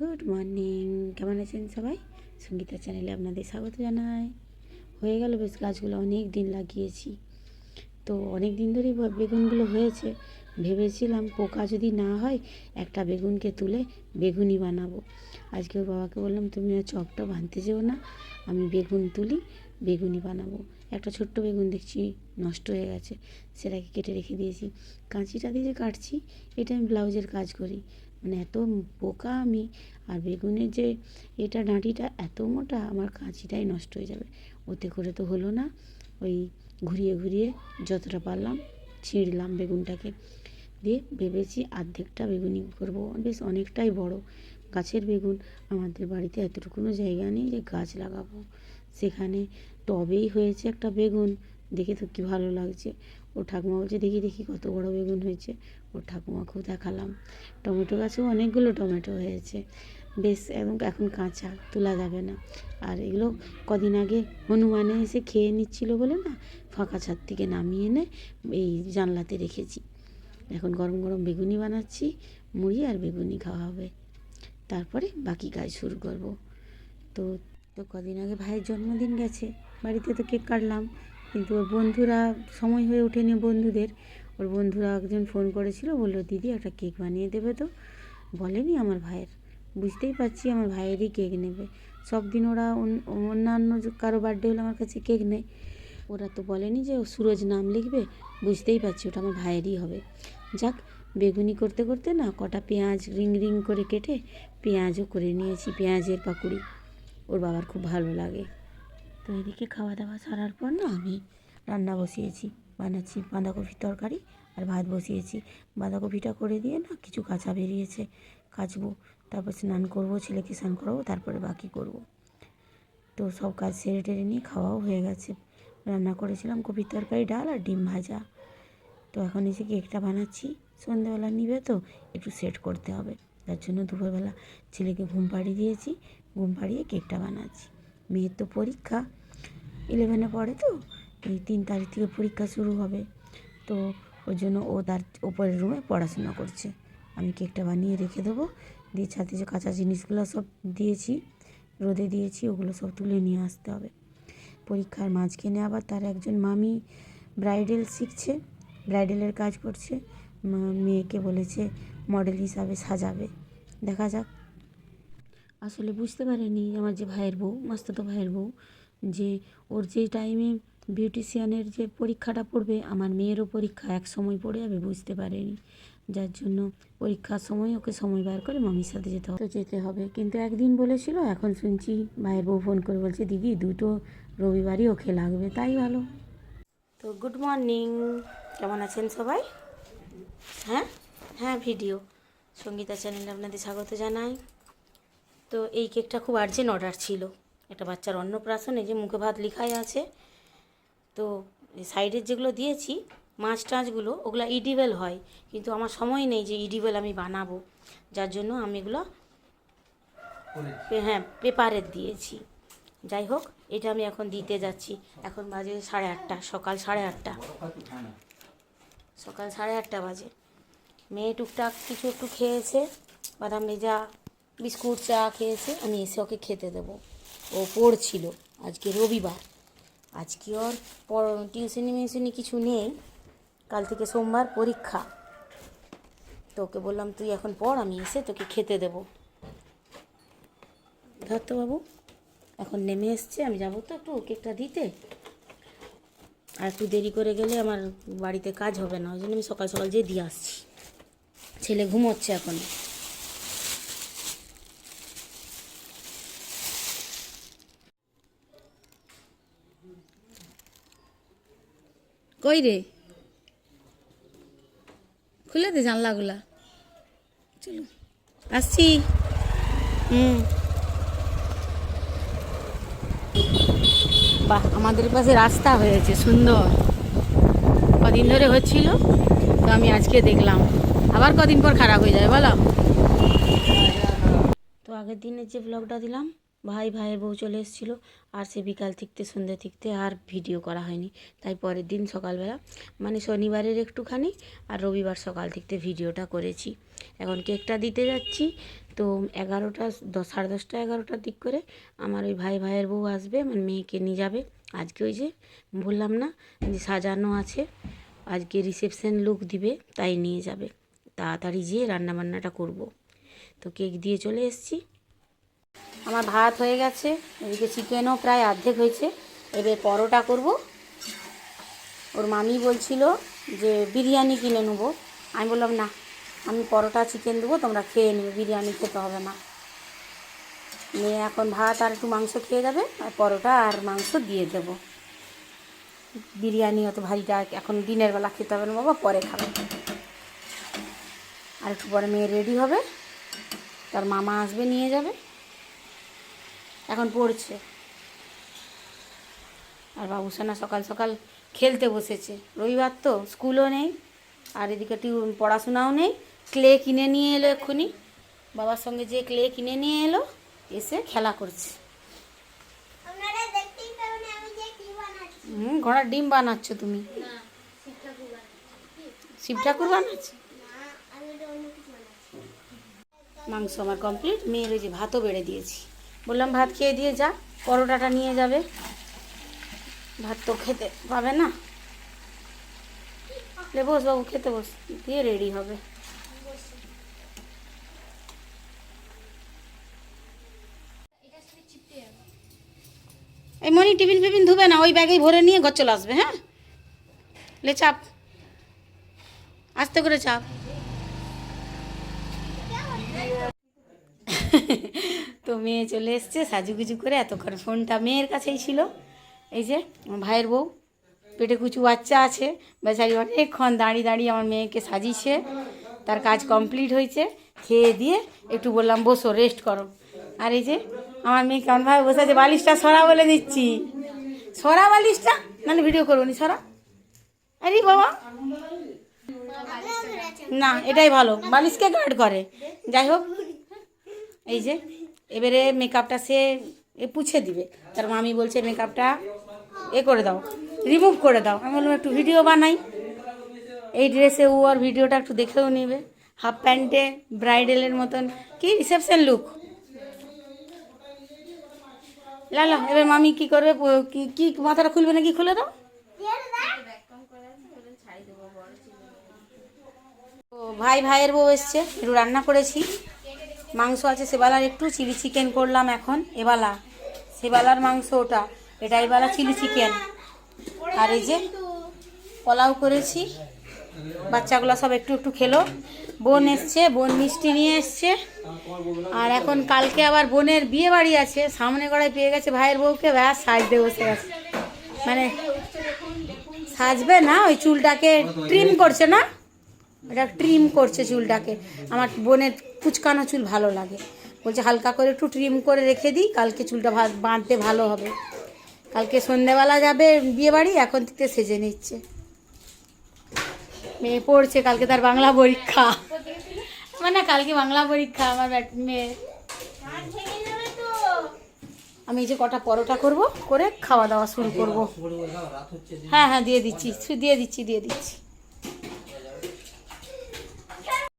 Good morning, কেমন আছেন সবাই? সঙ্গীতা চ্যানেলে আপনাদের স্বাগত জানাই। হয়ে গেল বেশ গাছগুলো অনেক দিন লাগিয়েছি। তো অনেক দিন ধরেই বেগুনগুলো হয়েছে। ভেবেছিলাম পোকা যদি না হয়, একটা বেগুনকে তুলে বেগুনি বানাবো। আজকে ওর বাবাকে বললাম, তুমি আর চপটা বানতে যেও না। আমি বেগুন তুলি বেগুনি বানাবো। একটা ছোট্ট বেগুন দেখছি নষ্ট হয়ে গেছে, সেটাকে কেটে রেখে দিয়েছি। কাঁচিটা দিয়ে কাটছি, এটা আমি ব্লাউজের কাজ করি। মানে এত বোকা আমি আর বেগুনের যে এটা ডাঁটিটা এত মোটা, আমার কাঁচিটাই নষ্ট হয়ে যাবে। ওতে করে তো হলো না। ওই ঘুরিয়ে ঘুরিয়ে যতটা পারলাম ছিঁড়লাম বেগুনটাকে। দিয়ে ভেবেছি আর্ধেকটা বেগুনি করব। বেশ অনেকটাই বড় গাছের বেগুন। আমাদের বাড়িতে এতটুকুনো জায়গা নেই যে গাছ লাগাবো। সেখানে টবেই হয়েছে একটা বেগুন। দেখে তো কী ভালো লাগছে। ও ঠাকুমা বলছে, দেখি দেখি কত বড় বেগুন হয়েছে। ও ঠাকুমাকেও দেখালাম। টমেটো গাছেও অনেকগুলো টমেটো হয়েছে। বেশ একদম এখন কাঁচা, তোলা যাবে না। আর এগুলো কদিন আগে হনুমানে এসে খেয়ে নিচ্ছিল বলে না, ফাঁকা ছাদ থেকে নামিয়ে এনে এই জানলাতে রেখেছি। এখন গরম গরম বেগুনি বানাচ্ছি, মুড়ি আর বেগুনি খাওয়া হবে। তারপরে বাকি কাজ শুরু করব। তো তো কদিন আগে ভাইয়ের জন্মদিন গেছে, বাড়িতে তো কেক কাটলাম। কিন্তু ওর বন্ধুরা, সময় হয়ে ওঠেনি বন্ধুদের, ওর বন্ধুরা একজন ফোন করেছিল, বলল, দিদি, একটা কেক বানিয়ে দেবে তো? বলেনি আমার ভাইয়ের। বুঝতেই পারছি আমার ভাইয়েরই কেক নেবে। সব দিন ওরা অন্য- অন্যান্য কারও বার্থডে হলে আমার কাছে কেক নেয়। ওরা তো বলেনি যে ও সুরজ নাম লিখবে। বুঝতেই পারছি ওটা আমার ভাইয়েরই হবে। যাক, বেগুনি করতে করতে না কটা পেঁয়াজ রিং রিং করে কেটে পেঁয়াজও করে নিয়েছি, পেঁয়াজের পাকুড়ি। ওর বাবার খুব ভালো লাগে। তো এদিকে খাওয়া দাওয়া সারার পর না আমি রান্না বসিয়েছি। বানাচ্ছি বাঁধাকপির তরকারি আর ভাত বসিয়েছি। বাঁধাকপিটা করে দিয়ে না কিছু কাঁচা বেরিয়েছে, কাচবো। তারপর স্নান করব, ছেলেকে স্নান করাবো, তারপরে বাকি করব। তো সব কাজ সেরে টেরে নিয়ে খাওয়াও হয়ে গেছে। রান্না করেছিলাম কপির তরকারি, ডাল আর ডিম ভাজা। তো এখন এসে কেকটা বানাচ্ছি। সন্ধেবেলা নিবে তো, একটু সেট করতে হবে। তার জন্য দুপুরবেলা ছেলেকে ঘুম পাড়িয়ে দিয়েছি, ঘুম পাড়িয়ে কেকটা বানাচ্ছি। মেয়ের তো পরীক্ষা ইলেভেনে পড়ে তো, এই তিন তারিখ থেকে পরীক্ষা শুরু হবে। তো ওই জন্য ও তার ওপরের রুমে পড়াশোনা করছে। আমি কেকটা বানিয়ে রেখে দেবো, দিয়ে ছাতে যে কাঁচা জিনিসগুলো সব দিয়েছি, রোদে দিয়েছি, ওগুলো সব তুলে নিয়ে আসতে হবে। পরীক্ষার মাঝখানে আবার তার একজন মামি ব্রাইডাল শিখছে ব্রাইডালের কাজ করছে। মেয়েকে বলেছে মডেল হিসাবে সাজাবে। দেখা যাক। আসলে বুঝতে পারেনি আমার যে ভাইয়ের বউ, মাস্তাতো ভাইয়ের বউ, যে ওর যে টাইমে বিউটিশিয়ানের যে পরীক্ষাটা পড়বে, আমার মেয়েরও পরীক্ষা এক সময় পড়ে যাবে বুঝতে পারেনি। যার জন্য পরীক্ষার সময় ওকে সময় বার করে মামির সাথে যেতে হবে। তো যেতে হবে। কিন্তু একদিন বলেছিল, এখন শুনছি ভাইয়ের বউ ফোন করে বলছে, দিদি, দুটো রবিবারই ওকে লাগবে। তাই ভালো। তো গুড মর্নিং কেমন আছেন সবাই? হ্যাঁ? হ্যাঁ ভিডিও সঙ্গীতা চ্যানেলে আপনাদের স্বাগত জানাই। তো এই কেকটা খুব আর্জেন্ট অর্ডার ছিল। একটা বাচ্চার অন্নপ্রাশন যে মুখে ভাত লিখাই আছে। তো সাইডের যেগুলো দিয়েছি, মাছ টাছগুলো, ওগুলো ইডিবেল হয়। কিন্তু আমার সময় নেই যে ইডিবেল আমি বানাবো। যার জন্য আমি এগুলো হ্যাঁ পেপারের দিয়েছি। যাই হোক, এটা আমি এখন দিতে যাচ্ছি। এখন বাজে সাড়ে আটটা, সকাল সাড়ে আটটা। সকাল সাড়ে আটটা বাজে। মেয়ে টুকটাক কিছু একটু খেয়েছে, বাদাম ভেজা বিস্কুট চা খেয়েছে, আমি এসে ওকে খেতে দেবো। ও পড়ছিল আজকে রবিবার। আজকে ওর টিউশনি মিউশনি কিছু নেই। কাল থেকে সোমবার পরীক্ষা। তো ওকে বললাম, তুই এখন পড়, আমি এসে তোকে খেতে দেবো। বাবু এখন নেমে এসছে, আমি যাব তো একটু কেকটা দিতে। আর একটু দেরি করে গেলে আমার বাড়িতে কাজ হবে না, ওই জন্য আমি সকাল সকাল যেয়ে দিয়ে আসছি। ছেলে ঘুমোচ্ছে এখন। কই রে? খুলে দে জানলাগুলা। চলো। আসছি। হুম। বাহ, আমাদের পাশে রাস্তা হয়েছে, সুন্দর। কদিন ধরে হচ্ছিল, তো আমি আজকে দেখলাম। আবার কদিন পর খারাপ হয়ে যায় বলো? তো আগের দিনের যে ব্লগটা দিলাম ভাই ভাইয়ের বউ চলে এসেছিল। আর সে বিকাল থিকতে সন্ধ্যে থিকতে আর ভিডিও করা হয়নি। তাই পরের দিন সকালবেলা মানে শনিবারের একটুখানি আর রবিবার সকাল থিকতে ভিডিওটা করেছি। এখন কেকটা দিতে যাচ্ছি, তো এগারোটা, দশ, সাড়ে দশটা, এগারোটার দিক করে আমার ওই ভাই ভাইয়ের বউ আসবে, আমার মেয়েকে নিয়ে যাবে। আজকে ওই যে বললাম না, যে সাজানো আছে, আজকে রিসেপশন লুক দিবে, তাই নিয়ে যাবে। তাড়াতাড়ি যেয়ে রান্নাবান্নাটা করব। তো কেক দিয়ে চলে এসেছি। আমার ভাত হয়ে গেছে, এদিকে চিকেনও প্রায় অর্ধেক হয়েছে। এবার পরোটা করব। ওর মামি বলছিল যে বিরিয়ানি কিনে নেব। আমি বললাম, না, আমি পরোটা, চিকেন দেবো, তোমরা খেয়ে নেবে বিরিয়ানি খেতে হবে না। মেয়ে এখন ভাত আর একটু মাংস খেয়ে যাবে, আর পরোটা আর মাংস দিয়ে দেবো। বিরিয়ানি অত ভারীটা এখন দিনের বেলা খেতে হবে না বাবা, পরে খাবে। আর একটু পরে মেয়ে রেডি হবে, তার মামা আসবে, নিয়ে যাবে। এখন পড়ছে। আর বাবুসানা সকাল সকাল খেলতে বসেছে। রবিবার তো স্কুলও নেই আর এদিকে টিউ পড়াশোনাও নেই। ক্লে কিনে নিয়ে এলো এক্ষুনি। বাবার সঙ্গে যে ক্লে কিনে নিয়ে এলো এসে খেলা করছে। হুম ঘোড়ার ডিম বানাচ্ছ তুমি? শিব ঠাকুর বানাচ্ছি। মাংস আমার কমপ্লিট মেয়ের ওই যে ভাতও বেড়ে দিয়েছি। বললাম, ভাত খেয়ে দিয়ে যা, পরোটাটা নিয়ে যাবে। ভাত তো খেতে পাবে না। লে বস বাবু, খেতে বস, দিয়ে রেডি হবে। এই মনি টিফিন ফিফিন ধুবে না, ওই ব্যাগেই ভরে নিয়ে ঘর চলে আসবে হ্যাঁ? লে চাপ, আস্তে করে চাপ। তো মেয়ে চলে এসছে, সাজুগুজু করে এতক্ষণ ফোনটা মেয়ের কাছেই ছিল। এই যে ভাইয়ের বউ, পেটে কুচু বাচ্চা আছে। বেচারি অনেকক্ষণ দাঁড়িয়ে দাঁড়িয়ে আমার মেয়েকে সাজিয়েছে। তার কাজ কমপ্লিট হয়েছে। খেয়ে দিয়ে একটু বললাম, বসো রেস্ট করো। আর এই যে, আমার মেয়ে কেমনভাবে বসে আছে, বালিশটা সরা বলে দিচ্ছি। সরা বালিশটা? মানে ভিডিও করব নি, সরা। আরে বাবা। না, এটাই ভালো। বালিশকে গার্ড করে। যাই হোক, এই যে এবারে মেকআপটা সে পুছে দিবে। তার মামি বলছে মেকআপটা এ করে দাও রিমুভ করে দাও। আমি বললাম, একটু ভিডিও বানাই। এই ড্রেসে ও আর ভিডিওটা একটু দেখেও নেবে। হাফ প্যান্টে ব্রাইডালের মতন। কি রিসেপশন লুক লালা এবার মামি কি করবে? কি মাথাটা খুলবে নাকি খুলে দাও। ভাই, ভাইয়ের বউ এসছে। একটু রান্না করেছি। মাংস আছে, সেবালার একটু চিলি চিকেন করলাম এখন, এবালা। সেবালার মাংস ওটা, এটা এবালা চিলি চিকেন আর এই যে পোলাও করেছি, বাচ্চাগুলো সব একটু একটু খেলো। বোন এসছে, বোন মিষ্টি নিয়ে এসছে। আর এখন কালকে আবার বোনের বিয়ে বাড়ি আছে, সামনে গড়ায় পেয়ে গেছে ভাইয়ের বউকে, ব্যাস, সাজতে বসে গেছে। মানে সাজবে না, ওই চুলটাকে ট্রিম করছে না? এটা ট্রিম করছে চুলটাকে। আমার বোনের কুচকানো চুল ভালো লাগে। বলছে, হালকা করে একটু ট্রিম করে রেখে দিই, কালকে চুলটা বাঁধতে ভালো হবে। কালকে সন্ধেবেলা যাবে বিয়ে বাড়ি এখন থেকে সেজে নিচ্ছে। মেয়ে পড়ছে, কালকে তার বাংলা পরীক্ষা। আমার না কালকে বাংলা পরীক্ষা, আমার মেয়ে। আমি এই যে কটা পরোটা করব, করে খাওয়া দাওয়া শুরু করব। হ্যাঁ হ্যাঁ দিয়ে দিচ্ছি দিয়ে দিচ্ছি দিয়ে দিচ্ছি।